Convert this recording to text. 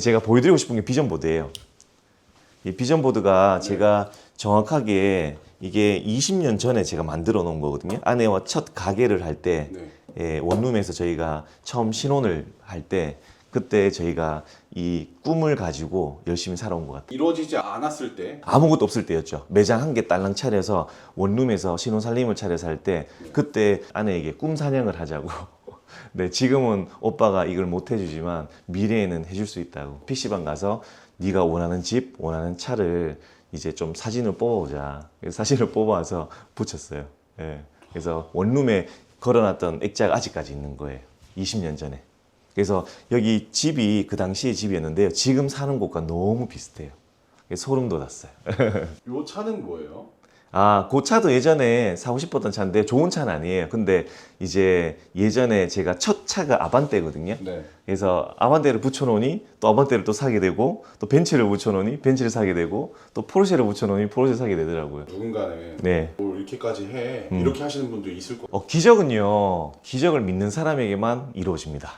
제가 보여드리고 싶은 게 비전 보드예요. 이 비전 보드가 제가 정확하게 이게 20년 전에 제가 만들어 놓은 거거든요. 아내와 첫 가게를 할 때 네. 예, 원룸에서 저희가 처음 신혼을 할 때 그때 저희가 이 꿈을 가지고 열심히 살아온 것 같아요. 이루어지지 않았을 때 아무것도 없을 때였죠. 매장 한 개 딸랑 차려서 원룸에서 신혼 살림을 차려서 할때 그때 아내에게 꿈 사냥을 하자고. 네, 지금은 오빠가 이걸 못 해주지만 미래에는 해줄 수 있다고. PC방 가서 네가 원하는 집, 원하는 차를 이제 좀 사진을. 그래서 사진을 뽑아서 붙였어요. 예. 그래서 원룸에 걸어놨던 액자가 아직까지 있는 거예요. 20년 전에. 그래서 여기 집이 그 당시의 집이었는데요. 지금 사는 곳과 너무 비슷해요. 소름 돋았어요. 요 차는 뭐예요? 아, 그 차도 예전에 사고 싶었던 차인데 좋은 차는 아니에요. 근데 이제 예전에 제가 첫 차가 아반떼거든요. 네. 그래서 아반떼를 붙여놓으니 또 아반떼를 또 사게 되고 또 벤츠를 붙여놓으니 벤츠를 사게 되고 또 포르쉐를 붙여놓으니 포르쉐 사게 되더라고요. 누군가는 네. 뭘 이렇게까지 해 음. 이렇게 하시는 분도 있을 거예요. 어, 기적은요, 기적을 믿는 사람에게만 이루어집니다.